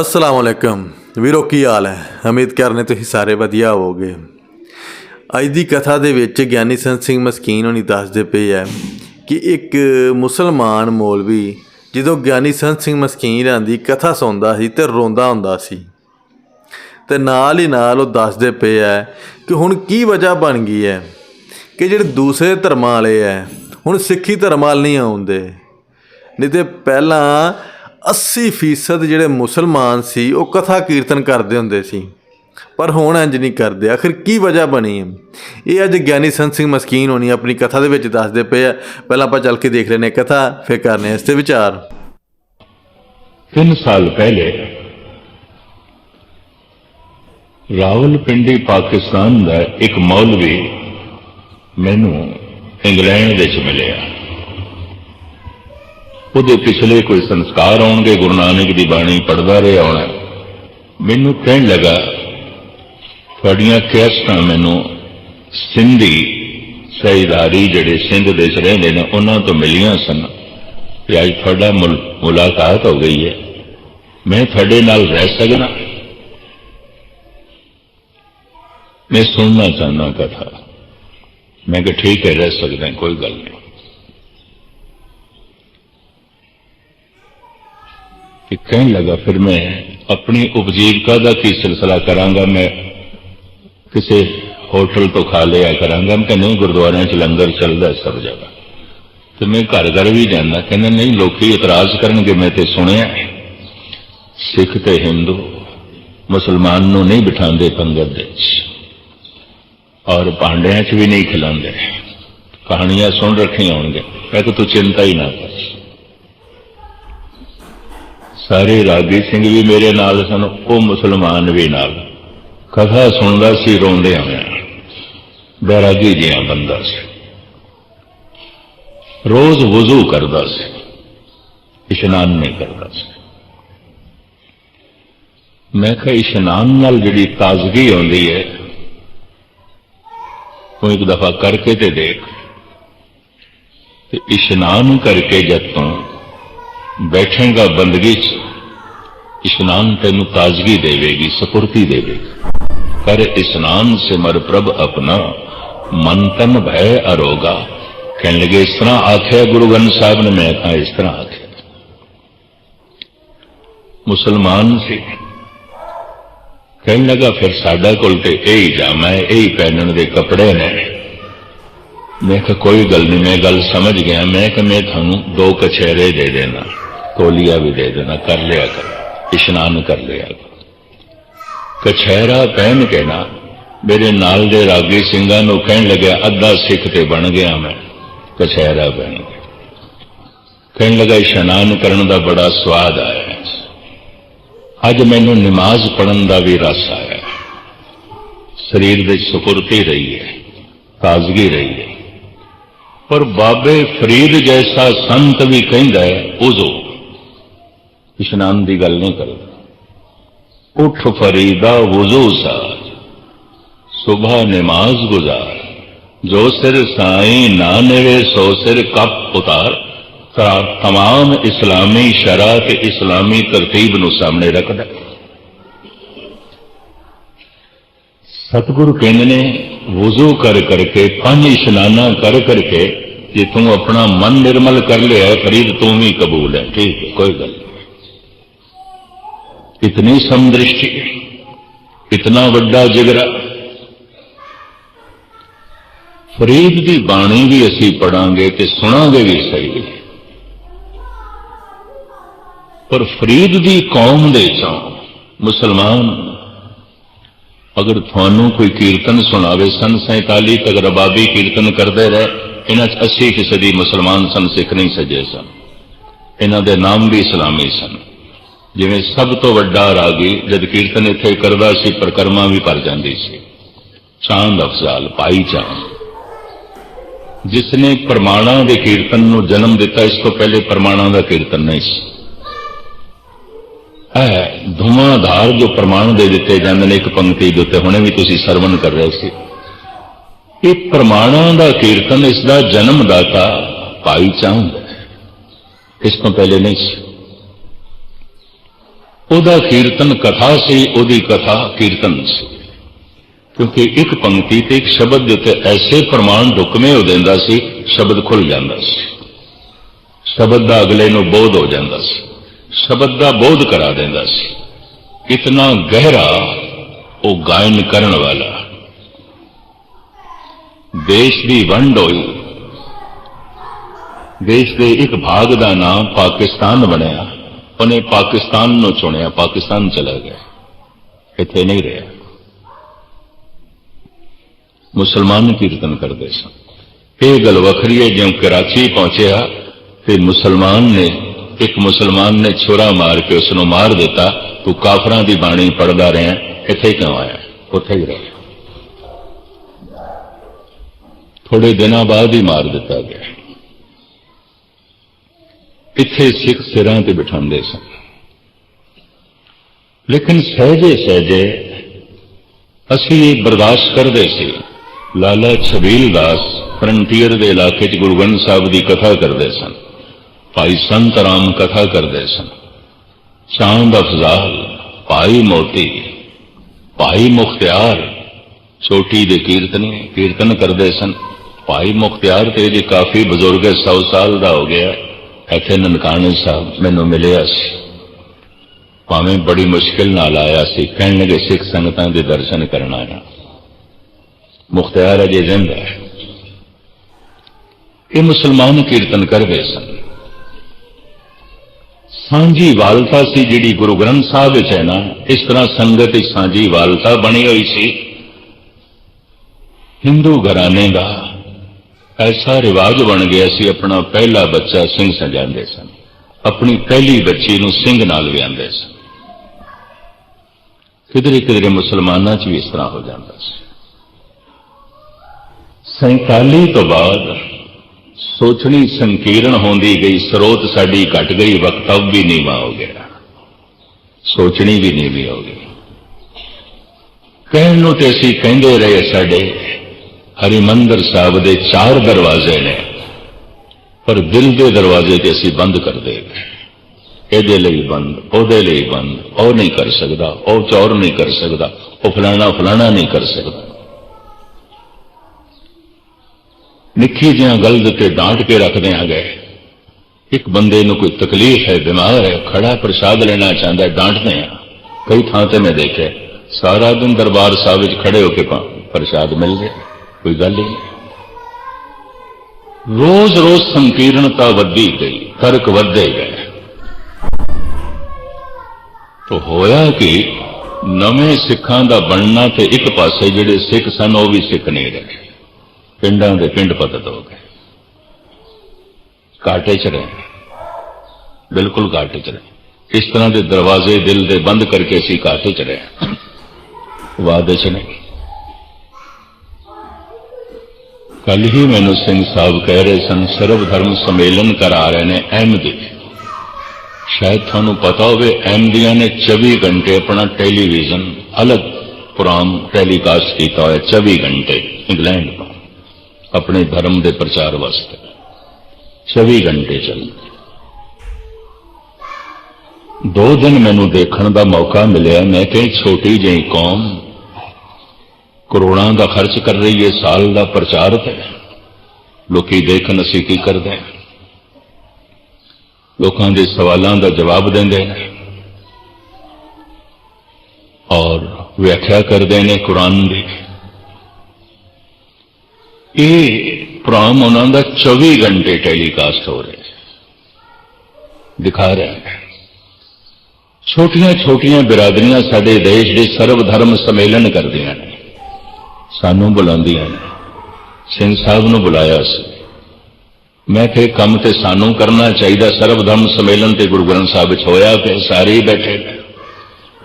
ਅਸਲਾਮ ਵਾਲੇਕਮ ਵੀਰੋ, ਕੀ ਹਾਲ ਹੈ? ਉਮੀਦ ਕਰਨੇ ਤੁਸੀਂ ਸਾਰੇ ਵਧੀਆ ਹੋਵੋਗੇ। ਅੱਜ ਦੀ ਕਥਾ ਦੇ ਵਿੱਚ ਗਿਆਨੀ ਸੰਤ ਸਿੰਘ ਮਸਕੀਨ ਹੋਣੀ ਦੱਸਦੇ ਪਏ ਹੈ ਕਿ ਇੱਕ ਮੁਸਲਮਾਨ ਮੌਲਵੀ ਜਦੋਂ ਗਿਆਨੀ ਸੰਤ ਸਿੰਘ ਮਸਕੀਨ ਰਾਂ ਦੀ ਕਥਾ ਸੁਣਦਾ ਸੀ ਤੇ ਰੋਂਦਾ ਹੁੰਦਾ ਸੀ। ਤੇ ਨਾਲ ਹੀ ਨਾਲ ਉਹ ਦੱਸਦੇ ਪਏ ਹੈ ਕਿ ਹੁਣ ਕੀ ਵਜ੍ਹਾ ਬਣ ਗਈ ਹੈ ਕਿ ਜਿਹੜੇ ਦੂਸਰੇ ਧਰਮਾਂ ਵਾਲੇ ਹੈ, ਹੁਣ ਸਿੱਖੀ ਧਰਮ ਵਾਲ ਨਹੀਂ ਆਉਂਦੇ। ਨਹੀਂ ਤੇ ਪਹਿਲਾਂ 80% ਜਿਹੜੇ ਮੁਸਲਮਾਨ ਸੀ, ਉਹ ਕਥਾ ਕੀਰਤਨ ਕਰਦੇ ਹੁੰਦੇ ਸੀ। ਪਰ ਹੁਣ ਇੰਜ ਨਹੀਂ ਕਰਦੇ। ਆਖਿਰ ਕੀ ਵਜ੍ਹਾ ਬਣੀ? ਹੈ ਇਹ ਅੱਜ ਗਿਆਨੀ ਸੰਤ ਸਿੰਘ ਮਸਕੀਨ ਹੋਣੀ ਆਪਣੀ ਕਥਾ ਦੇ ਵਿੱਚ ਦੱਸਦੇ ਪਏ ਆ। ਪਹਿਲਾਂ ਆਪਾਂ ਚੱਲ ਕੇ ਦੇਖ ਲੈਨੇ ਕਥਾ, ਫਿਰ ਕਰਨੇ ਇਸ ਤੇ ਵਿਚਾਰ। ਤਿੰਨ ਸਾਲ ਪਹਿਲੇ ਰਾਵਲਪਿੰਡੀ ਪਾਕਿਸਤਾਨ ਦਾ ਇੱਕ ਮੌਲਵੀ ਮੈਨੂੰ ਇੰਗਲੈਂਡ ਵਿੱਚ ਮਿਲਿਆ। ਉਹਦੇ ਪਿਛਲੇ ਕੋਈ ਸੰਸਕਾਰ ਆਉਣਗੇ, ਗੁਰੂ ਨਾਨਕ ਦੀ ਬਾਣੀ ਪੜਦਾ ਰਿਹਾ ਹੋਣਾ। ਮੈਨੂੰ ਕਹਿਣ ਲੱਗਾ, ਤੁਹਾਡੀਆਂ ਕੈਸਟਾਂ ਮੈਨੂੰ ਸਿੰਧੀ, ਸਹਿਦਾਰੀ ਜਿਹੜੇ ਸਿੰਧ ਦੇ ਰਹਿੰਦੇ ਨੇ, ਉਹਨਾਂ ਤੋਂ ਮਿਲੀਆਂ ਸਨ। ਤੇ ਅੱਜ ਤੁਹਾਡਾ ਮੁਲ- ਮੁਲਾਕਾਤ ਹੋ ਗਈ ਹੈ। ਮੈਂ ਤੁਹਾਡੇ ਨਾਲ ਰਹਿ ਸਕਦਾ। ਮੈਂ ਸੁਣਨਾ ਚਾਹੁੰਦਾ ਕਥਾ। ਮੈਂ ਕਿਹਾ, ਠੀਕ ਹੈ, ਰਹਿ ਸਕਦਾ, ਕੋਈ ਗੱਲ ਨਹੀਂ। ਕਿ ਕਹਿਣ ਲੱਗਾ, ਫਿਰ ਮੈਂ ਆਪਣੀ ਉਪਜੀਵਕਾ ਦਾ ਕੀ ਸਿਲਸਿਲਾ ਕਰਾਂਗਾ? ਮੈਂ ਕਿਸੇ ਹੋਟਲ ਤੋਂ ਖਾ ਲਿਆ ਕਰਾਂਗਾ। ਮੈਂ ਕਿਹਾ, ਨਹੀਂ, ਗੁਰਦੁਆਰਿਆਂ 'ਚ ਲੰਗਰ ਚੱਲਦਾ ਹੈ ਸਭ ਜਗ੍ਹਾ। ਤੇ ਮੈਂ ਘਰ ਘਰ ਵੀ ਜਾਂਦਾ। ਕਹਿੰਦਾ, ਨਹੀਂ, ਲੋਕੀ ਇਤਰਾਜ਼ ਕਰਨਗੇ, ਮੈਂ ਤੇ ਸੁਣਿਆ ਸਿੱਖ ਤੇ ਹਿੰਦੂ, ਮੁਸਲਮਾਨ ਨੂੰ ਨਹੀਂ ਬਿਠਾਉਂਦੇ ਪੰਗਤ ਦੇ ਵਿੱਚ। ਔਰ ਪਾਂਡਿਆਂ 'ਚ ਵੀ ਨਹੀਂ ਖਿਲਾਉਂਦੇ। ਕਹਾਣੀਆਂ ਸੁਣ ਰੱਖੀਆਂ ਹੋਣਗੇ ਮੈਂ ਕਿ ਤੂੰ ਚਿੰਤਾ ਹੀ ਨਾ ਕਰ। ਸਾਰੇ ਰਾਗੀ ਸਿੰਘ ਵੀ ਮੇਰੇ ਨਾਲ ਸਨ, ਉਹ ਮੁਸਲਮਾਨ ਵੀ ਨਾਲ। ਕਥਾ ਸੁਣਦਾ ਸੀ, ਰੋਂਦੇ ਆਇਆ ਬੈਰਾਗੀ ਜਿਹਾ ਬੰਦਾ ਸੀ। ਰੋਜ਼ ਵਜ਼ੂ ਕਰਦਾ ਸੀ, ਇਸ਼ਨਾਨ ਨਹੀਂ ਕਰਦਾ ਸੀ। ਮੈਂ ਕਿਹਾ, ਇਸ਼ਨਾਨ ਨਾਲ ਜਿਹੜੀ ਤਾਜ਼ਗੀ ਆਉਂਦੀ ਹੈ, ਉਹ ਇੱਕ ਦਫਾ ਕਰਕੇ ਤੇ ਦੇਖ। ਤੇ ਇਸ਼ਨਾਨ ਕਰਕੇ ਜਦ ਤੋਂ ਬੈਠੇਗਾ ਬੰਦਗੀ 'ਚ ਇਸ਼ਨਾਨ ਤੈਨੂੰ ਤਾਜ਼ਗੀ ਦੇਵੇਗੀ ਸਪੁਰਤੀ ਦੇਵੇਗੀ ਕਰ ਇਸ਼ਨਾਨ ਸਿਮਰ ਪ੍ਰਭ ਆਪਣਾ ਮਨ ਤਨ ਭੈ ਅਰੋਗਾ ਕਹਿਣ ਲੱਗੇ ਇਸ ਤਰ੍ਹਾਂ ਆਖਿਆ ਗੁਰੂ ਗ੍ਰੰਥ ਸਾਹਿਬ ਨੇ ਮੈਂ ਕਹਾ ਇਸ ਤਰ੍ਹਾਂ ਆਖਿਆ ਮੁਸਲਮਾਨ ਸੀ ਕਹਿਣ ਲੱਗਾ ਫਿਰ ਸਾਡਾ ਕੋਲ ਤੇ ਇਹ ਹੀ ਜਾਮਾ ਹੈ ਇਹ ਹੀ ਪਹਿਨਣ ਦੇ ਕੱਪੜੇ ਨੇ ਮੈਂ ਕਿਹਾ ਕੋਈ ਗੱਲ ਨਹੀਂ ਮੈਂ ਗੱਲ ਸਮਝ ਗਿਆ ਮੈਂ ਕਿ ਮੈਂ ਤੁਹਾਨੂੰ ਦੋ ਕਛੇਰੇ ਦੇ ਦੇਣਾ ਤੋਲੀਆ ਵੀ ਦੇ ਦੇਣਾ, ਕਰ ਲਿਆ ਕਰ, ਇਸ਼ਨਾਨ ਕਰ ਲਿਆ ਕਰ। ਕਛਹਿਰਾ ਪਹਿਨ ਕੇ ਨਾ, ਮੇਰੇ ਨਾਲ ਦੇ ਰਾਗੀ ਸਿੰਘਾਂ ਨੂੰ ਕਹਿਣ ਲੱਗਿਆ, ਅੱਧਾ ਸਿੱਖ ਤੇ ਬਣ ਗਿਆ ਮੈਂ, ਕਛਹਿਰਾ ਪਹਿਨ ਕੇ। ਕਹਿਣ ਲੱਗਾ, ਇਸ਼ਨਾਨ ਕਰਨ ਦਾ ਬੜਾ ਸਵਾਦ ਆਇਆ ਅੱਜ ਮੈਨੂੰ ਨਮਾਜ਼ ਪੜਨ ਦਾ ਵੀ ਰਸ ਆਇਆ ਸਰੀਰ ਵਿੱਚ ਸੁਪੁਰਤੀ ਰਹੀ ਹੈ, ਤਾਜ਼ਗੀ ਰਹੀ ਹੈ। ਪਰ ਬਾਬੇ ਫਰੀਦ ਜੈਸਾ ਸੰਤ ਵੀ ਕਹਿੰਦਾ ਹੈ, ਉਜ਼ੋ। ਇਸ਼ਨਾਨ ਦੀ ਗੱਲ ਨਹੀਂ ਕਰਦਾ ਉਠ ਫਰੀਦਾ ਵਜ਼ੂ ਸਾਜ ਸੁਬਹ ਨਮਾਜ਼ ਗੁਜ਼ਾਰ ਜੋ ਸਿਰ ਸਾਈਂ ਨਾ ਨਵੇ ਸੋ ਸਿਰ ਕੱਪ ਉਤਾਰ ਤਾਂ तमाम ਇਸਲਾਮੀ ਸ਼ਰਾ ਤੇ ਇਸਲਾਮੀ ਤਰਤੀਬ ਨੂੰ ਸਾਹਮਣੇ ਰੱਖਦਾ ਹੈ। ਸਤਿਗੁਰੂ ਕਹਿੰਦੇ ਨੇ ਵਜ਼ੂ ਕਰ ਕਰਕੇ ਪੰਜ ਇਸ਼ਨਾਨਾਂ ਕਰ ਕਰਕੇ ਜੇ ਤੂੰ ਆਪਣਾ ਮਨ ਨਿਰਮਲ ਕਰ ਲਿਆ ਹੈ, ਫਰੀਦ ਤੂੰ ਵੀ ਕਬੂਲ ਹੈ ਠੀਕ ਹੈ ਕੋਈ ਗੱਲ ਨਹੀਂ ਇਤਨੀ ਸਮਦ੍ਰਿਸ਼ਟੀ ਇਤਨਾ ਵੱਡਾ ਜਿਗਰਾ ਫਰੀਦ ਦੀ ਬਾਣੀ ਵੀ ਅਸੀਂ ਪੜਾਂਗੇ ਤੇ ਸੁਣਾਂਗੇ ਵੀ ਸਹੀ ਪਰ ਫਰੀਦ ਦੀ ਕੌਮ ਦੇ ਚੋਂ ਮੁਸਲਮਾਨ ਅਗਰ ਤੁਹਾਨੂੰ ਕੋਈ ਕੀਰਤਨ ਸੁਣਾਵੇ ਸਨ 47 ਤੱਕ ਰਬਾਬੀ ਕੀਰਤਨ ਕਰਦੇ ਰਹੇ ਇਹਨਾਂ 'ਚ 80 ਫੀਸਦੀ ਮੁਸਲਮਾਨ ਸਨ ਸਿੱਖ ਨਹੀਂ ਸਜੇ ਸਨ ਇਹਨਾਂ ਦੇ ਨਾਮ ਵੀ ਇਸਲਾਮੀ ਸਨ ਜਿਵੇਂ ਸਭ ਤੋਂ ਵੱਡਾ ਰਾਗੀ ਜਦ ਕੀਰਤਨ ਇੱਥੇ ਕਰਦਾ ਸੀ, ਪ੍ਰਕਰਮਾ ਵੀ ਭਰ ਜਾਂਦੀ ਸੀ। ਚਾਂਦ ਅਫਜ਼ਾਲ ਪਾਈ ਚਾਂਦ। ਜਿਸ ਨੇ ਪ੍ਰਮਾਣਾ ਦੇ ਕੀਰਤਨ ਨੂੰ ਜਨਮ ਦਿੱਤਾ, ਇਸ ਤੋਂ ਪਹਿਲੇ ਪ੍ਰਮਾਣਾ ਦਾ ਕੀਰਤਨ ਨਹੀਂ ਸੀ। ਹੈ ਧੁਮਾਧਾਰ ਜੋ ਪ੍ਰਮਾਣ ਦੇ ਦਿੱਤੇ ਜਾਂਦੇ ਨੇ, ਇੱਕ ਪੰਕਤੀ ਦੇ ਉੱਤੇ ਹੁਣੇ ਵੀ ਤੁਸੀਂ ਸਰਵਣ ਕਰ ਰਹੇ ਸੀ। ਇਹ ਪ੍ਰਮਾਣਾਂ ਦਾ ਕੀਰਤਨ, ਇਸ ਦਾ ਜਨਮਦਾਤਾ ਭਾਈ ਚਾਹੁੰਦਾ ਇਸ ਤੋਂ ਪਹਿਲੇ ਨਹੀਂ ਸੀ। ਉਹਦਾ ਕੀਰਤਨ ਕਥਾ ਸੀ, ਉਹਦੀ ਕਥਾ ਕੀਰਤਨ ਸੀ। ਕਿਉਂਕਿ ਇੱਕ ਪੰਕਤੀ ਤੇ ਇੱਕ ਸ਼ਬਦ ਦੇ ਉੱਤੇ ਐਸੇ ਪ੍ਰਮਾਣ ਢੁਕਵੇਂ ਹੋ ਦਿੰਦਾ ਸੀ, ਸ਼ਬਦ ਖੁੱਲ ਜਾਂਦਾ ਸੀ। ਸ਼ਬਦ ਦਾ ਅਗਲੇ ਨੂੰ ਬੋਧ ਹੋ ਜਾਂਦਾ ਸੀ, ਸ਼ਬਦ ਦਾ ਬੋਧ ਕਰਾ ਦਿੰਦਾ ਸੀ। ਇਤਨਾ ਗਹਿਰਾ ਉਹ ਗਾਇਨ ਕਰਨ ਵਾਲਾ। ਦੇਸ਼ ਦੀ ਵੰਡ ਹੋਈ। ਦੇਸ਼ ਦੇ ਇੱਕ ਭਾਗ ਦਾ ਨਾਮ ਪਾਕਿਸਤਾਨ ਬਣਿਆ। ਉਹਨੇ ਪਾਕਿਸਤਾਨ ਨੂੰ ਚੁਣਿਆ ਪਾਕਿਸਤਾਨ ਚਲਾ ਗਿਆ ਇੱਥੇ ਨਹੀਂ ਰਿਹਾ ਮੁਸਲਮਾਨ ਕੀਰਤਨ ਕਰਦੇ ਸਨ ਇਹ ਗੱਲ ਵੱਖਰੀ ਹੈ ਜਿਉਂ ਕਰਾਚੀ ਪਹੁੰਚਿਆ ਤੇ ਮੁਸਲਮਾਨ ਨੇ ਇੱਕ ਮੁਸਲਮਾਨ ਨੇ ਛੁਰਾ ਮਾਰ ਕੇ ਉਸ ਨੂੰ ਮਾਰ ਦਿੱਤਾ ਤੂੰ ਕਾਫਰਾਂ ਦੀ ਬਾਣੀ ਪੜਦਾ ਰਿਹਾ ਇੱਥੇ ਕਿਉਂ ਆਇਆ ਉੱਥੇ ਹੀ ਰਹਿ ਥੋੜੇ ਦਿਨਾਂ ਬਾਅਦ ਹੀ ਮਾਰ ਦਿੱਤਾ ਗਿਆ ਇੱਥੇ ਸਿੱਖ ਸਿਰਾਂ ਤੇ ਬਿਠਾਉਂਦੇ ਸਨ। ਲੇਕਿਨ ਸਹਿਜੇ ਸਹਿਜੇ ਅਸੀਂ ਇਹ ਬਰਦਾਸ਼ਤ ਕਰਦੇ ਸੀ। ਲਾਲਾ ਛਬੀਲ ਦਾਸ ਫਰੰਟੀਅਰ ਦੇ ਇਲਾਕੇ 'ਚ ਗੁਰੂ ਗ੍ਰੰਥ ਸਾਹਿਬ ਦੀ ਕਥਾ ਕਰਦੇ ਸਨ। ਭਾਈ ਸੰਤ ਰਾਮ ਕਥਾ ਕਰਦੇ ਸਨ। ਚਾਂਦ ਅਫਜ਼ਾਲ ਭਾਈ ਮੋਤੀ, ਭਾਈ ਮੁਖਤਿਆਰ, ਛੋਟੀ ਦੇ ਕੀਰਤਨੀ, ਕੀਰਤਨ ਕਰਦੇ ਸਨ। ਭਾਈ ਮੁਖਤਿਆਰ ਤੇ ਜੇ ਕਾਫੀ ਬਜ਼ੁਰਗ 100 ਸਾਲ ਦਾ ਹੋ ਗਿਆ। ਇੱਥੇ ਨਨਕਾਣੇ ਸਾਹਿਬ ਮੈਨੂੰ ਮਿਲਿਆ ਸੀ। ਭਾਵੇਂ ਬੜੀ ਮੁਸ਼ਕਿਲ ਨਾਲ ਆਇਆ ਸੀ ਕਹਿਣ ਲੱਗੇ ਸਿੱਖ ਸੰਗਤਾਂ ਦੇ ਦਰਸ਼ਨ ਕਰਨ ਆਇਆ। ਮੁਖਤਿਆਰ ਅਜੇ ਜ਼ਿੰਦਾ ਹੈ। ਇਹ ਮੁਸਲਮਾਨ ਕੀਰਤਨ ਕਰ ਗਏ ਸਨ। ਸਾਂਝੀ ਵਾਲਤਾ ਸੀ ਜਿਹੜੀ ਗੁਰੂ ਗ੍ਰੰਥ ਸਾਹਿਬ ਵਿੱਚ ਹੈ ਨਾ, ਇਸ ਤਰ੍ਹਾਂ ਸੰਗਤ ਇੱਕ ਸਾਂਝੀ ਵਾਲਤਾ ਬਣੀ ਹੋਈ ਸੀ। ਹਿੰਦੂ ਘਰਾਣੇ ਦਾ ਐਸਾ ਰਿਵਾਜ ਬਣ ਗਿਆ ਸੀ, ਆਪਣਾ ਪਹਿਲਾ ਬੱਚਾ ਸਿੰਘ ਸਜਾਉਂਦੇ ਸਨ। ਆਪਣੀ ਪਹਿਲੀ ਬੱਚੀ ਨੂੰ ਸਿੰਘ ਨਾਲ ਵਿਆਹੁੰਦੇ ਸਨ। ਕਿਧਰੇ ਕਿਧਰੇ ਮੁਸਲਮਾਨਾਂ 'ਚ ਵੀ ਇਸ ਤਰ੍ਹਾਂ ਹੋ ਜਾਂਦਾ ਸੀ। 47 ਤੋਂ ਬਾਅਦ ਸੋਚਣੀ ਸੰਕੀਰਣ ਹੁੰਦੀ ਗਈ, ਸਰੋਤ ਸਾਡੀ ਘਟ ਗਈ, ਵਕਤਵ ਵੀ ਨੀਵਾ ਹੋ ਗਿਆ। ਸੋਚਣੀ ਵੀ ਨੀਵੀਂ ਹੋ ਗਈ। ਕਹਿਣ ਨੂੰ ਤੇ ਅਸੀਂ ਕਹਿੰਦੇ ਰਹੇ ਸਾਡੇ ਹਰਿਮੰਦਰ ਸਾਹਿਬ ਦੇ ਚਾਰ ਦਰਵਾਜ਼ੇ ਨੇ। ਪਰ ਦਿਲ ਦੇ ਦਰਵਾਜ਼ੇ ਤੇ ਅਸੀਂ ਬੰਦ ਕਰ ਦੇਗੇ ਇਹਦੇ ਲਈ ਬੰਦ, ਉਹਦੇ ਲਈ ਬੰਦ, ਉਹ ਨਹੀਂ ਕਰ ਸਕਦਾ, ਉਹ ਚੌਰ ਨਹੀਂ ਕਰ ਸਕਦਾ, ਉਹ ਫਲਾਣਾ ਫਲਾਣਾ ਨਹੀਂ ਕਰ ਸਕਦਾ। ਨਿੱਕੀ ਜਿਹੀਆਂ ਗੱਲ ਦੇ ਉੱਤੇ ਡਾਂਟ ਕੇ ਰੱਖਦੇ ਆ ਗਏ। ਇੱਕ ਬੰਦੇ ਨੂੰ ਕੋਈ ਤਕਲੀਫ ਹੈ, ਬਿਮਾਰ ਹੈ, ਖੜਾ ਪ੍ਰਸ਼ਾਦ ਲੈਣਾ ਚਾਹੁੰਦਾ, ਡਾਂਟਦੇ ਆ ਕਈ ਥਾਂ ਤੇ ਮੈਂ ਦੇਖਿਆ, ਸਾਰਾ ਦਿਨ ਦਰਬਾਰ ਸਾਹਿਬ ਵਿੱਚ ਖੜੇ ਹੋ ਕੇ ਪ੍ਰਸ਼ਾਦ ਮਿਲ ਗਿਆ ਕੋਈ ਗੱਲ ਹੀ ਨਹੀਂ। ਰੋਜ਼ ਰੋਜ਼ ਸੰਕੀਰਣਤਾ ਵੱਧਦੀ ਗਈ ਫ਼ਰਕ ਵੱਧਦੇ ਗਏ। ਤੋ ਹੋਇਆ ਕਿ ਨਵੇਂ ਸਿੱਖਾਂ ਦਾ ਬਣਨਾ ਤੇ ਇੱਕ ਪਾਸੇ ਜਿਹੜੇ ਸਿੱਖ ਸਨ, ਉਹ ਵੀ ਸਿੱਖ ਨਹੀਂ ਰਹੇ। ਪਿੰਡਾਂ ਦੇ ਪਿੰਡ ਪਤਤ ਹੋ ਗਏ। ਕਾਟੇ ਚ ਰਹੇ। ਬਿਲਕੁਲ ਕਾਟੇ ਚ ਰਹੇ। ਇਸ ਤਰ੍ਹਾਂ ਦੇ ਦਰਵਾਜ਼ੇ ਦਿਲ ਦੇ ਬੰਦ ਕਰਕੇ ਅਸੀਂ ਕਾਟੇ ਚ ਰਹੇ। ਵਾਦੇ ਚ ਨਹੀਂ। ਕੱਲ ਹੀ ਮੈਨੂੰ ਸਿੰਘ ਸਾਹਿਬ ਕਹਿ ਰਹੇ ਸਨ, ਸਰਵ ਧਰਮ ਸੰਮੇਲਨ ਕਰਾ ਰਹੇ ਨੇ ਅਹਿਮਦੀ ਸ਼ਾਇਦ ਤੁਹਾਨੂੰ ਪਤਾ ਹੋਵੇ ਅਹਿਮਦੀਆਂ ਨੇ 24 ਘੰਟੇ ਆਪਣਾ ਟੈਲੀਵਿਜ਼ਨ, ਅਲੱਗ ਪ੍ਰੋਗਰਾਮ ਟੈਲੀਕਾਸਟ ਕੀਤਾ ਹੋਇਆ 24 ਘੰਟੇ, ਇੰਗਲੈਂਡ ਤੋਂ, ਆਪਣੇ ਧਰਮ ਦੇ ਪ੍ਰਚਾਰ ਵਾਸਤੇ। 24 ਘੰਟੇ ਚੱਲ ਦੋ ਦਿਨ ਮੈਨੂੰ ਦੇਖਣ ਦਾ ਮੌਕਾ ਮਿਲਿਆ, ਮੈਂ ਕਿ ਛੋਟੀ ਜਿਹੀ ਕੌਮ ਕਰੋੜਾਂ ਦਾ ਖਰਚ ਕਰ ਰਹੀ ਹੈ ਸਾਲ ਦਾ ਪ੍ਰਚਾਰਤ ਹੈ ਲੋਕੀ ਦੇਖਣ ਅਸੀਂ ਕੀ ਕਰਦੇ ਹਾਂ। ਲੋਕਾਂ ਦੇ ਸਵਾਲਾਂ ਦਾ ਜਵਾਬ ਦਿੰਦੇ ਨੇ। ਔਰ ਵਿਆਖਿਆ ਕਰਦੇ ਨੇ ਕੁਰਾਨ ਦੀ। ਇਹ ਪ੍ਰੋਗਰਾਮ ਉਹਨਾਂ ਦਾ 24 ਘੰਟੇ ਟੈਲੀਕਾਸਟ ਹੋ ਰਿਹਾ ਹੈ। ਦਿਖਾ ਰਿਹਾ ਹੈ। ਛੋਟੀਆਂ ਛੋਟੀਆਂ ਬਿਰਾਦਰੀਆਂ ਸਾਡੇ ਦੇਸ਼ ਦੇ ਸਰਵ ਧਰਮ ਸੰਮੇਲਨ ਕਰਦੀਆਂ ਨੇ। ਸਾਨੂੰ ਬੁਲਾਉਂਦੀਆਂ ਨੇ। ਸਿੰਘ ਸਾਹਿਬ ਨੂੰ ਬੁਲਾਇਆ ਸੀ। ਮੈਂ ਕਿਹਾ ਕੰਮ ਤੇ ਸਾਨੂੰ ਕਰਨਾ ਚਾਹੀਦਾ। ਸਰਵ ਧਰਮ ਸੰਮੇਲਨ ਤੇ ਗੁਰੂ ਗ੍ਰੰਥ ਸਾਹਿਬ ਵਿੱਚ ਹੋਇਆ ਕਿ ਸਾਰੇ ਹੀ ਬੈਠੇ ਨੇ।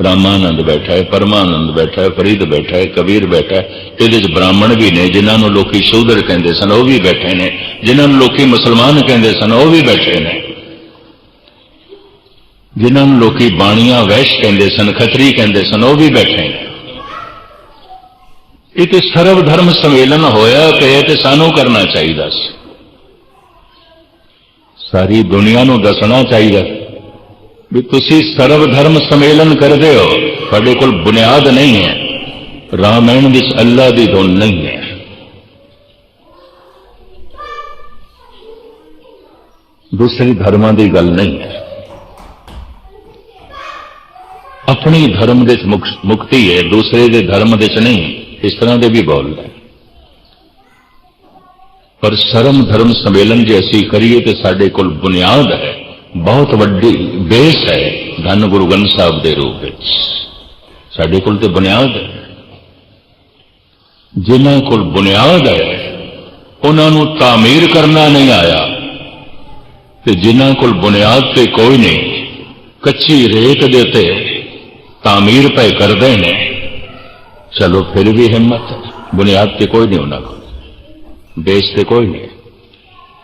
ਰਾਮਾਨੰਦ ਬੈਠਾ ਹੈ, ਪਰਮਾਨੰਦ ਬੈਠਾ ਹੈ, ਫਰੀਦ ਬੈਠਾ ਹੈ, ਕਬੀਰ ਬੈਠਾ ਹੈ। ਇਹਦੇ ਚ ਬ੍ਰਾਹਮਣ ਵੀ ਨੇ, ਜਿਨ੍ਹਾਂ ਨੂੰ ਲੋਕੀ ਸ਼ੂਦਰ ਕਹਿੰਦੇ ਸਨ, ਉਹ ਵੀ ਬੈਠੇ ਨੇ। ਜਿਨ੍ਹਾਂ ਨੂੰ ਲੋਕੀ ਮੁਸਲਮਾਨ ਕਹਿੰਦੇ ਸਨ, ਉਹ ਵੀ ਬੈਠੇ ਨੇ। ਜਿਨ੍ਹਾਂ ਨੂੰ ਲੋਕੀ ਬਾਣੀਆਂ, ਵੈਸ਼ ਕਹਿੰਦੇ ਸਨ, ਖੱਤਰੀ ਕਹਿੰਦੇ ਸਨ, ਉਹ ਵੀ ਬੈਠੇ ਨੇ। ਇਹ ਤੇ ਸਰਵ ਧਰਮ ਸੰਮੇਲਨ ਹੋਇਆ ਪਿਆ ਤੇ ਸਾਨੂੰ ਕਰਨਾ ਚਾਹੀਦਾ ਸੀ ਸਾਰੀ ਦੁਨੀਆ ਨੂੰ ਦੱਸਣਾ ਚਾਹੀਦਾ ਵੀ ਤੁਸੀਂ ਸਰਵ ਧਰਮ ਸੰਮੇਲਨ ਕਰਦੇ ਹੋ ਤੁਹਾਡੇ ਕੋਲ ਬੁਨਿਆਦ ਨਹੀਂ ਹੈ ਰਾਮਾਇਣ ਵਿੱਚ ਅੱਲਾ ਦੀ ਧੁਨ ਨਹੀਂ ਹੈ ਦੂਸਰੇ ਧਰਮਾਂ ਦੀ ਗੱਲ ਨਹੀਂ ਹੈ ਆਪਣੀ ਧਰਮ ਦੇ ਮੁਕਤੀ ਹੈ ਦੂਸਰੇ ਦੇ ਧਰਮ ਦੇ ਚ ਨਹੀਂ ਇਸ ਤਰ੍ਹਾਂ ਦੇ ਵੀ ਬੋਲ ਹੈ ਪਰ ਸ਼ਰਮ ਧਰਮ ਸੰਮੇਲਨ ਜੇ ਅਸੀਂ ਕਰੀਏ ਤੇ ਸਾਡੇ ਕੋਲ ਬੁਨਿਆਦ ਹੈ, ਬਹੁਤ ਵੱਡੀ ਬੇਸ ਹੈ ਧੰਨ ਗੁਰੂ ਗ੍ਰੰਥ ਸਾਹਿਬ ਦੇ ਰੂਪ ਵਿੱਚ। ਸਾਡੇ ਕੋਲ ਤੇ ਬੁਨਿਆਦ ਹੈ। ਜਿਨ੍ਹਾਂ ਕੋਲ ਬੁਨਿਆਦ ਹੈ, ਉਹਨਾਂ ਨੂੰ ਤਾਮੀਰ ਕਰਨਾ ਨਹੀਂ ਆਇਆ। ਤੇ ਜਿਨ੍ਹਾਂ ਕੋਲ ਬੁਨਿਆਦ ਤੇ ਕੋਈ ਨਹੀਂ, ਕੱਚੀ ਰੇਤ ਦੇ ਉੱਤੇ ਤਾਮੀਰ ਪਏ ਕਰਦੇ ਨੇ। ਚਲੋ ਫਿਰ ਵੀ ਹਿੰਮਤ ਹੈ ਬੁਨਿਆਦ ਤੇ ਕੋਈ ਨਹੀਂ ਉਹਨਾਂ ਕੋਲ ਦੇਸ਼ ਤੇ ਕੋਈ ਨਹੀਂ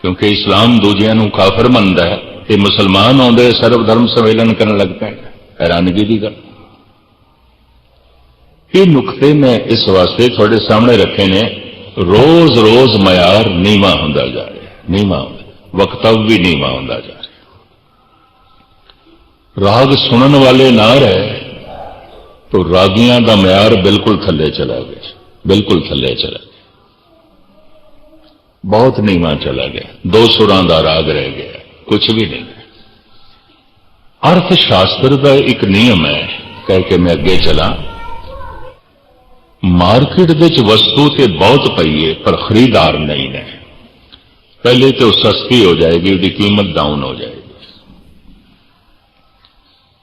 ਕਿਉਂਕਿ ਇਸਲਾਮ ਦੂਜਿਆਂ ਨੂੰ ਕਾਫਰ ਮੰਨਦਾ ਹੈ ਤੇ ਮੁਸਲਮਾਨ ਆਉਂਦੇ ਸਰਵ ਧਰਮ ਸੰਮੇਲਨ ਕਰਨ ਲੱਗ ਪਏ ਹੈਰਾਨਗੀ ਦੀ ਗੱਲ। ਇਹ ਨੁਕਤੇ ਮੈਂ ਇਸ ਵਾਸਤੇ ਤੁਹਾਡੇ ਸਾਹਮਣੇ ਰੱਖੇ ਨੇ? ਰੋਜ਼-ਰੋਜ਼ ਮਿਆਰ ਨੀਵਾ ਹੁੰਦਾ ਜਾ ਰਿਹਾ ਨੀਵਾ ਵਕਤਵ ਵੀ ਨੀਵਾ ਹੁੰਦਾ ਜਾ ਰਿਹਾ ਰਾਗ ਸੁਣਨ ਵਾਲੇ ਨਾ ਰਹੇ। तो ਰਾਗੀਆਂ ਦਾ ਮਿਆਰ ਬਿਲਕੁਲ ਥੱਲੇ ਚਲਾ ਗਿਆ ਬਿਲਕੁਲ ਥੱਲੇ ਚਲਾ ਗਿਆ ਬਹੁਤ ਨੀਵਾਂ ਚਲਾ ਗਿਆ ਦੋ ਸੁਰਾਂ ਦਾ ਰਾਗ ਰਹਿ ਗਿਆ ਕੁਝ ਵੀ ਨਹੀਂ ਅਰਥ ਸ਼ਾਸਤਰ ਦਾ ਇੱਕ ਨਿਯਮ ਹੈ ਕਹਿ ਕੇ ਮੈਂ ਅੱਗੇ ਚਲਾ ਮਾਰਕੀਟ ਵਿੱਚ ਵਸਤੂ ਤੇ ਬਹੁਤ ਪਈ ਹੈ ਪਰ ਖਰੀਦਾਰ ਨਹੀਂ ਨੇ ਪਹਿਲੇ ਤੇ ਉਹ ਸਸਤੀ ਹੋ ਜਾਏਗੀ ਉਹਦੀ ਕੀਮਤ ਡਾਊਨ ਹੋ ਜਾਏਗੀ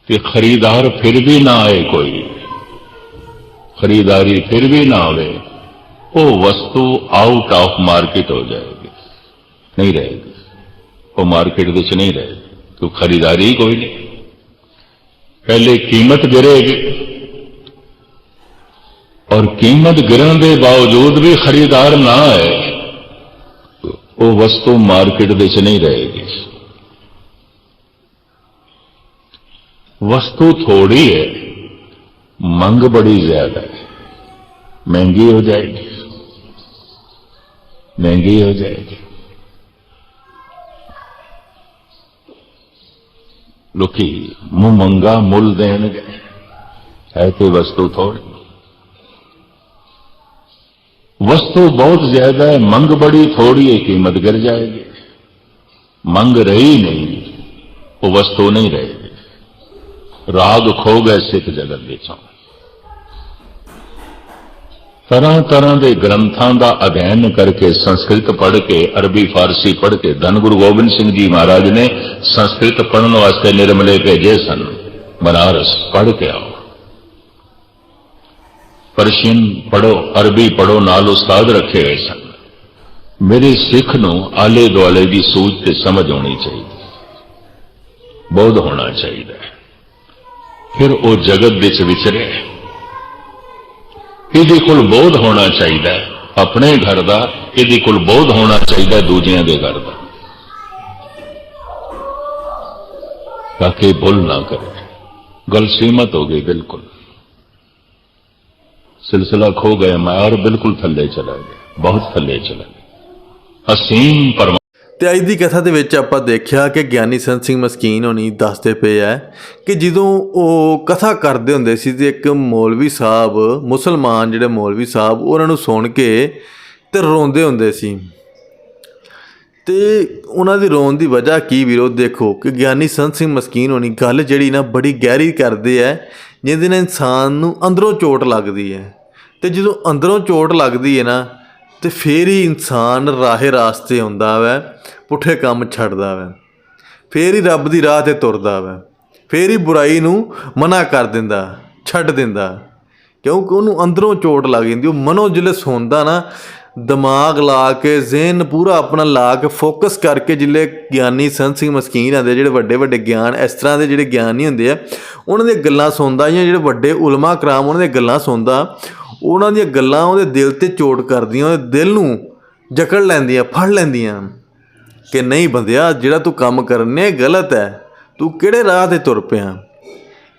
ਤੇ ਖਰੀਦਾਰ ਫਿਰ ਵੀ ਨਾ ਆਏ ਕੋਈ। ਖਰੀਦਾਰੀ ਫਿਰ ਵੀ ਨਾ ਆਵੇ, ਉਹ ਵਸਤੂ ਆਊਟ ਆਫ ਮਾਰਕੀਟ ਹੋ ਜਾਏਗੀ। ਨਹੀਂ ਰਹੇਗੀ। ਉਹ ਮਾਰਕੀਟ ਵਿੱਚ ਨਹੀਂ ਰਹੇਗੀ। ਕਿਉਂ ਖਰੀਦਾਰੀ ਕੋਈ ਨਹੀਂ। ਪਹਿਲੇ ਕੀਮਤ ਗਿਰੇਗੀ। ਔਰ ਕੀਮਤ ਗਿਰਨ ਦੇ ਬਾਵਜੂਦ ਵੀ ਖਰੀਦਾਰ ਨਾ ਆਏ, ਉਹ ਵਸਤੂ ਮਾਰਕੀਟ ਵਿੱਚ ਨਹੀਂ ਰਹੇਗੀ। वस्तु थोड़ी है, मंग बड़ी ज़्यादा है। महँगी हो जाएगी। महँगी हो जाएगी। लोकी, मुँह मंगा, मूल देन गए। है तो वस्तु थोड़ी? वस्तु बहुत ज़्यादा है, मंग बड़ी थोड़ी है, कीमत गिर जाएगी। मंग रही नहीं, वो वस्तु नहीं रहेगी ਰਾਗ ਖੋ ਗਏ ਸਿੱਖ ਜਗਤ ਵਿੱਚੋਂ। ਤਰ੍ਹਾਂ ਤਰ੍ਹਾਂ ਦੇ ਗ੍ਰੰਥਾਂ ਦਾ ਅਧਿਐਨ ਕਰਕੇ ਸੰਸਕ੍ਰਿਤ ਪੜ੍ਹ ਕੇ, ਅਰਬੀ, ਫਾਰਸੀ ਪੜ੍ਹ ਕੇ, ਧੰਨ ਗੁਰੂ ਗੋਬਿੰਦ ਸਿੰਘ ਜੀ ਮਹਾਰਾਜ ਨੇ ਸੰਸਕ੍ਰਿਤ ਪੜ੍ਹਨ ਵਾਸਤੇ ਨਿਰਮਲੇ ਭੇਜੇ ਸਨ। ਬਨਾਰਸ ਪੜ੍ਹ ਕੇ ਆਓ। ਪਰਸ਼ੀਅਨ ਪੜੋ ਅਰਬੀ ਪੜੋ ਨਾਲ ਉਸਤਾਦ ਰੱਖੇ ਹੋਏ ਸਨ। ਮੇਰੇ ਸਿੱਖ ਨੂੰ ਆਲੇ ਦੁਆਲੇ ਦੀ ਸੂਝ ਤੇ ਸਮਝ ਹੋਣੀ ਚਾਹੀਦੀ। ਬੋਧ ਹੋਣਾ ਚਾਹੀਦਾ ਫਿਰ ਉਹ ਜਗਤ ਵਿੱਚ ਵਿਚਰਿਆ ਇਹਦੇ ਕੋਲ ਬੋਧ ਹੋਣਾ ਚਾਹੀਦਾ ਆਪਣੇ ਘਰ ਦਾ ਇਹਦੇ ਕੋਲ ਬੋਧ ਹੋਣਾ ਚਾਹੀਦਾ ਦੂਜਿਆਂ ਦੇ ਘਰ ਦਾ। ਤਾਂ ਕਿ ਭੁੱਲ ਨਾ ਕਰੇ। ਗੱਲ ਸੀਮਤ ਹੋ ਗਈ ਬਿਲਕੁਲ। ਸਿਲਸਿਲਾ ਖੋ ਗਿਆ ਮਾਰ ਬਿਲਕੁਲ ਥੱਲੇ ਚਲਾ ਗਿਆ। ਬਹੁਤ ਥੱਲੇ ਚਲਾ ਗਿਆ। ਅਸੀਮ ਪਰਮਾ ਤੇ ਅੱਜ ਦੀ ਕਥਾ ਦੇ ਵਿੱਚ ਆਪਾਂ ਦੇਖਿਆ ਕਿ ਗਿਆਨੀ ਸੰਤ ਸਿੰਘ ਮਸਕੀਨ ਹੋਣੀ ਦੱਸਦੇ ਪਏ ਐ ਕਿ ਜਦੋਂ ਉਹ ਕਥਾ ਕਰਦੇ ਹੁੰਦੇ ਸੀ ਤੇ ਇੱਕ ਮੌਲਵੀ ਸਾਹਿਬ, ਮੁਸਲਮਾਨ ਜਿਹੜੇ ਮੌਲਵੀ ਸਾਹਿਬ, ਉਹਨਾਂ ਨੂੰ ਸੁਣ ਕੇ ਤੇ ਰੋਂਦੇ ਹੁੰਦੇ ਸੀ। ਤੇ ਉਹਨਾਂ ਦੀ ਰੋਣ ਦੀ ਵਜ੍ਹਾ ਕੀ ਵੀਰੋ? ਦੇਖੋ ਕਿ ਗਿਆਨੀ ਸੰਤ ਸਿੰਘ ਮਸਕੀਨ ਹੋਣੀ ਗੱਲ ਜਿਹੜੀ ਨਾ ਬੜੀ ਗਹਿਰੀ ਕਰਦੇ ਐ ਜਿਹਦੇ ਨਾਲ ਇਨਸਾਨ ਨੂੰ ਅੰਦਰੋਂ ਚੋਟ ਲੱਗਦੀ ਹੈ। ਤੇ ਜਦੋਂ ਅੰਦਰੋਂ ਚੋਟ ਲੱਗਦੀ ਹੈ ਨਾ ਤੇ ਫੇਰ ਹੀ ਇਨਸਾਨ ਰਾਹੇ ਰਾਸਤੇ ਆਉਂਦਾ ਵੈ, ਪੁੱਠੇ ਕੰਮ ਛੱਡਦਾ ਵੈ। ਫੇਰ ਹੀ ਰੱਬ ਦੀ ਰਾਹ ਤੇ ਤੁਰਦਾ ਵੈ। ਫੇਰ ਹੀ ਬੁਰਾਈ ਨੂੰ ਮਨਾ ਕਰ ਦਿੰਦਾ, ਛੱਡ ਦਿੰਦਾ। ਕਿਉਂਕਿ ਉਹਨੂੰ ਅੰਦਰੋਂ ਚੋਟ ਲੱਗ ਜਾਂਦੀ, ਉਹ ਮਨੋ ਜਿਲੇ ਸੌਂਦਾ ਨਾ, ਦਿਮਾਗ ਲਾ ਕੇ, ਜ਼ਿਹਨ ਪੂਰਾ ਆਪਣਾ ਲਾ ਕੇ, ਫੋਕਸ ਕਰਕੇ ਜਿਲੇ ਗਿਆਨੀ ਸੰਤ ਸਿੰਘ ਮਸਕੀਨ ਆਂਦੇ ਜਿਹੜੇ ਵੱਡੇ ਵੱਡੇ ਗਿਆਨ, ਇਸ ਤਰ੍ਹਾਂ ਦੇ ਜਿਹੜੇ ਗਿਆਨੀ ਹੁੰਦੇ ਆ, ਉਹਨਾਂ ਦੀਆਂ ਗੱਲਾਂ ਸੁਣਦਾ ਜਾਂ ਜਿਹੜੇ ਵੱਡੇ ਉਲਮਾ ਕਰਾਮ ਉਹਨਾਂ ਦੀਆਂ ਗੱਲਾਂ ਸੁਣਦਾ ਉਹਨਾਂ ਦੀਆਂ ਗੱਲਾਂ ਉਹਦੇ ਦਿਲ ਤੇ ਚੋਟ ਕਰਦੀਆਂ, ਉਹਦੇ ਦਿਲ ਨੂੰ ਜਕੜ ਲੈਂਦੀਆਂ, ਫੜ ਲੈਂਦੀਆਂ ਕਿ ਨਹੀਂ ਬੰਦਿਆ, ਜਿਹੜਾ ਤੂੰ ਕੰਮ ਕਰਨੇ ਗਲਤ ਹੈ, ਤੂੰ ਕਿਹੜੇ ਰਾਹ ਤੇ ਤੁਰ ਪਿਆ?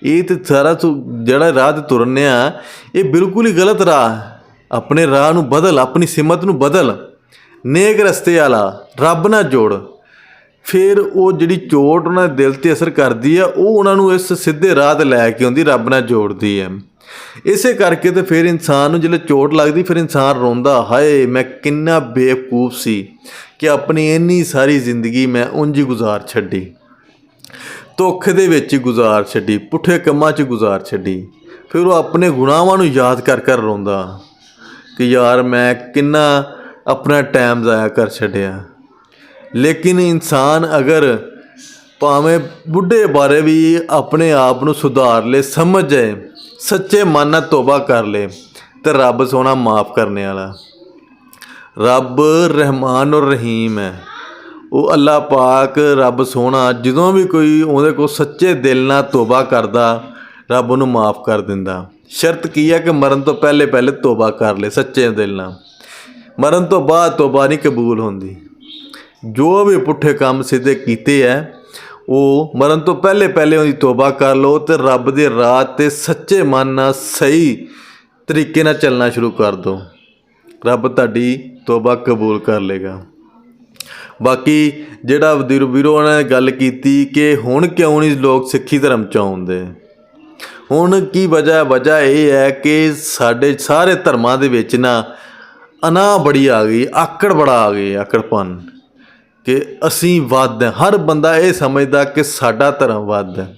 ਇਹ ਤੇ ਸਾਰਾ ਤੂੰ ਜਿਹੜਾ ਰਾਹ ਤੇ ਤੁਰਨੇ ਆ, ਇਹ ਬਿਲਕੁਲ ਹੀ ਗਲਤ ਰਾਹ ਹੈ। ਆਪਣੇ ਰਾਹ ਨੂੰ ਬਦਲ, ਆਪਣੀ ਸਿਮਤ ਨੂੰ ਬਦਲ। ਨੇਕ ਰਸਤੇ ਵਾਲਾ, ਰੱਬ ਨਾਲ ਜੋੜ। ਫਿਰ ਉਹ ਜਿਹੜੀ ਚੋਟ ਉਹਨਾਂ ਦੇ ਦਿਲ ਤੇ ਅਸਰ ਕਰਦੀ ਆ, ਉਹ ਉਹਨਾਂ ਨੂੰ ਇਸ ਸਿੱਧੇ ਰਾਹ ਤੇ ਲੈ ਕੇ ਆਉਂਦੀ, ਰੱਬ ਨਾਲ ਜੋੜਦੀ ਹੈ। ਇਸੇ ਕਰਕੇ ਤੇ ਫਿਰ ਇਨਸਾਨ ਨੂੰ ਜਦੋਂ ਚੋਟ ਲੱਗਦੀ, ਫਿਰ ਇਨਸਾਨ ਰੋਂਦਾ, ਹਾਏ, ਮੈਂ ਕਿੰਨਾ ਬੇਵਕੂਫ ਸੀ ਕਿ ਆਪਣੀ ਇੰਨੀ ਸਾਰੀ ਜ਼ਿੰਦਗੀ ਮੈਂ ਉਂਝ ਹੀ ਗੁਜ਼ਾਰ ਛੱਡੀ। ਧੋਖੇ ਦੇ ਵਿੱਚ ਗੁਜ਼ਾਰ ਛੱਡੀ, ਪੁੱਠੇ ਕੰਮਾਂ 'ਚ ਗੁਜ਼ਾਰ ਛੱਡੀ। ਫਿਰ ਉਹ ਆਪਣੇ ਗੁਨਾਹਾਂ ਨੂੰ ਯਾਦ ਕਰ ਕਰ ਰੋਂਦਾ ਕਿ ਯਾਰ ਮੈਂ ਕਿੰਨਾ ਆਪਣਾ ਟਾਈਮ ਜ਼ਾਇਆ ਕਰ ਛੱਡਿਆ। ਲੇਕਿਨ ਇਨਸਾਨ ਅਗਰ ਭਾਵੇਂ ਬੁੱਢੇ ਬਾਰੇ ਵੀ ਆਪਣੇ ਆਪ ਨੂੰ ਸੁਧਾਰ ਲੇ ਸਮਝ ਜਾਏ ਸੱਚੇ ਮਨ ਨਾਲ ਤੋਬਾ ਕਰ ਲੇ ਤੇ ਰੱਬ ਸੋਹਣਾ ਮਾਫ ਕਰਨੇ ਵਾਲਾ। ਰੱਬ ਰਹਿਮਾਨ ਔਰ ਰਹੀਮ ਹੈ। ਉਹ ਅੱਲਾਹ ਪਾਕ ਰੱਬ ਸੋਹਣਾ, ਜਦੋਂ ਵੀ ਕੋਈ ਉਹਦੇ ਕੋਲ ਸੱਚੇ ਦਿਲ ਨਾਲ ਤੋਬਾ ਕਰਦਾ, ਰੱਬ ਉਹਨੂੰ ਮਾਫ ਕਰ ਦਿੰਦਾ। ਸ਼ਰਤ ਕੀ ਹੈ ਕਿ ਮਰਨ ਤੋਂ ਪਹਿਲੇ ਪਹਿਲੇ ਤੋਬਾ ਕਰ ਲੈ ਸੱਚੇ ਦਿਲ ਨਾਲ। ਮਰਨ ਤੋਂ ਬਾਅਦ ਤੋਬਾ ਨਹੀਂ ਕਬੂਲ ਹੁੰਦੀ। ਜੋ ਵੀ ਪੁੱਠੇ ਕੰਮ ਸਿੱਧੇ ਕੀਤੇ ਐ ਉਹ ਮਰਨ ਤੋਂ ਪਹਿਲੇ ਪਹਿਲੇ ਉਹਦੀ ਤੋਬਾ ਕਰ ਲਓ ਤੇ ਰੱਬ ਦੇ ਰਾਹ ਤੇ ਸੱਚੇ ਮਨ ਨਾਲ ਸਹੀ ਤਰੀਕੇ ਨਾਲ ਚੱਲਣਾ ਸ਼ੁਰੂ ਕਰ ਦਿਓ। ਰੱਬ ਤੁਹਾਡੀ ਤੋਬਾ ਕਬੂਲ ਕਰ ਲੇਗਾ ਬਾਕੀ ਜਿਹੜਾ ਵੀਰੋ ਵੀਰੋ ਨੇ ਗੱਲ ਕੀਤੀ ਕਿ ਹੁਣ ਕਿਉਂ ਨਹੀਂ ਲੋਕ ਸਿੱਖੀ ਧਰਮ ਚ ਆਉਂਦੇ? ਹੁਣ ਕੀ ਵਜ੍ਹਾ ਵਜ੍ਹਾ ਇਹ ਹੈ ਕਿ ਸਾਡੇ ਸਾਰੇ ਧਰਮਾਂ ਦੇ ਵਿੱਚ ਨਾ ਅਨਾ ਬੜੀ ਆ ਗਈ, ਆਕੜ ਬੜਾ ਆ ਗਈ, ਆਕੜਪਨ। ਕਿ ਅਸੀਂ ਵੱਧ ਹਾਂ। ਹਰ ਬੰਦਾ ਇਹ ਸਮਝਦਾ ਕਿ ਸਾਡਾ ਧਰਮ ਵੱਧ ਹੈ।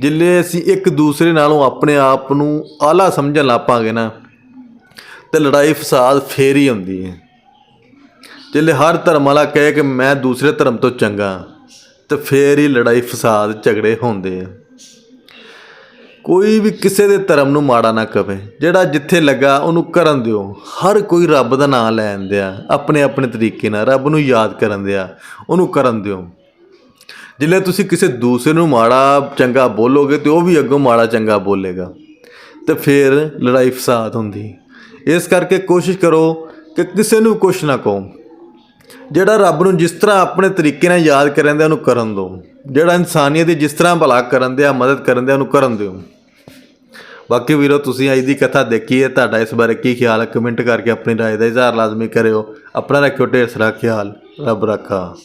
ਜਿੱਲੇ ਅਸੀਂ ਇੱਕ ਦੂਸਰੇ ਨਾਲੋਂ ਆਪਣੇ ਆਪ ਨੂੰ ਆਲਾ ਸਮਝਣ ਲੱਪਾਂਗੇ ਨਾ, ਤੇ ਲੜਾਈ ਫਸਾਦ ਫੇਰ ਹੀ ਹੁੰਦੀ ਹੈ। ਜਿੱਲੇ ਹਰ ਧਰਮ ਵਾਲਾ ਕਹੇ ਕਿ ਮੈਂ ਦੂਸਰੇ ਧਰਮ ਤੋਂ ਚੰਗਾ, ਤੇ ਫੇਰ ਹੀ ਲੜਾਈ ਫਸਾਦ ਝਗੜੇ ਹੁੰਦੇ ਆ। ਕੋਈ ਵੀ ਕਿਸੇ ਦੇ ਧਰਮ ਨੂੰ ਮਾੜਾ ਨਾ ਕਵੇ, ਜਿਹੜਾ ਜਿੱਥੇ ਲੱਗਾ ਉਹਨੂੰ ਕਰਨ ਦਿਓ। ਹਰ ਕੋਈ ਰੱਬ ਦਾ ਨਾਮ ਲੈਣ ਦਿਆ ਆਪਣੇ ਆਪਣੇ ਤਰੀਕੇ ਨਾਲ ਰੱਬ ਨੂੰ ਯਾਦ ਕਰਨ ਦਿਆ ਉਹਨੂੰ ਕਰਨ ਦਿਓ। ਜਿੱਲੇ ਤੁਸੀਂ ਕਿਸੇ ਦੂਸਰੇ ਨੂੰ ਮਾੜਾ ਚੰਗਾ ਬੋਲੋਗੇ ਤੇ ਉਹ ਵੀ ਅੱਗੋਂ ਮਾੜਾ ਚੰਗਾ ਬੋਲੇਗਾ। ਤੇ ਫਿਰ ਲੜਾਈ ਫਸਾਦ ਹੁੰਦੀ। ਇਸ ਕਰਕੇ ਕੋਸ਼ਿਸ਼ ਕਰੋ ਕਿ ਕਿਸੇ ਨੂੰ ਕੁਛ ਨਾ ਕਹੋ। ਜਿਹੜਾ ਰੱਬ ਨੂੰ ਜਿਸ ਤਰ੍ਹਾਂ ਆਪਣੇ ਤਰੀਕੇ ਨਾਲ ਯਾਦ ਕਰਨ ਦਿਆ ਉਹਨੂੰ ਕਰਨ ਦਿਓ ਜਿਹੜਾ ਇਨਸਾਨੀਅਤ ਦੀ ਜਿਸ ਤਰ੍ਹਾਂ ਭਲਾ ਕਰਨ ਦਿਆ ਮਦਦ ਕਰਨ ਦਿਆ ਉਹਨੂੰ ਕਰਨ ਦਿਓ ਬਾਕੀ ਵੀਰੋ ਤੁਸੀਂ ਅੱਜ ਦੀ ਕਥਾ ਦੇਖੀ ਹੈ ਤੁਹਾਡਾ ਇਸ ਬਾਰੇ ਕੀ ਖਿਆਲ ਹੈ ਕਮੈਂਟ ਕਰਕੇ ਆਪਣੀ رائے ਦਾ ਇਜ਼ਹਾਰ ਲਾਜ਼ਮੀ ਕਰਿਓ ਆਪਣਾ ਰੱਖਿਓ ਢੇਰ ਸਾਰਾ ਖਿਆਲ ਰੱਬ ਰੱਖਾ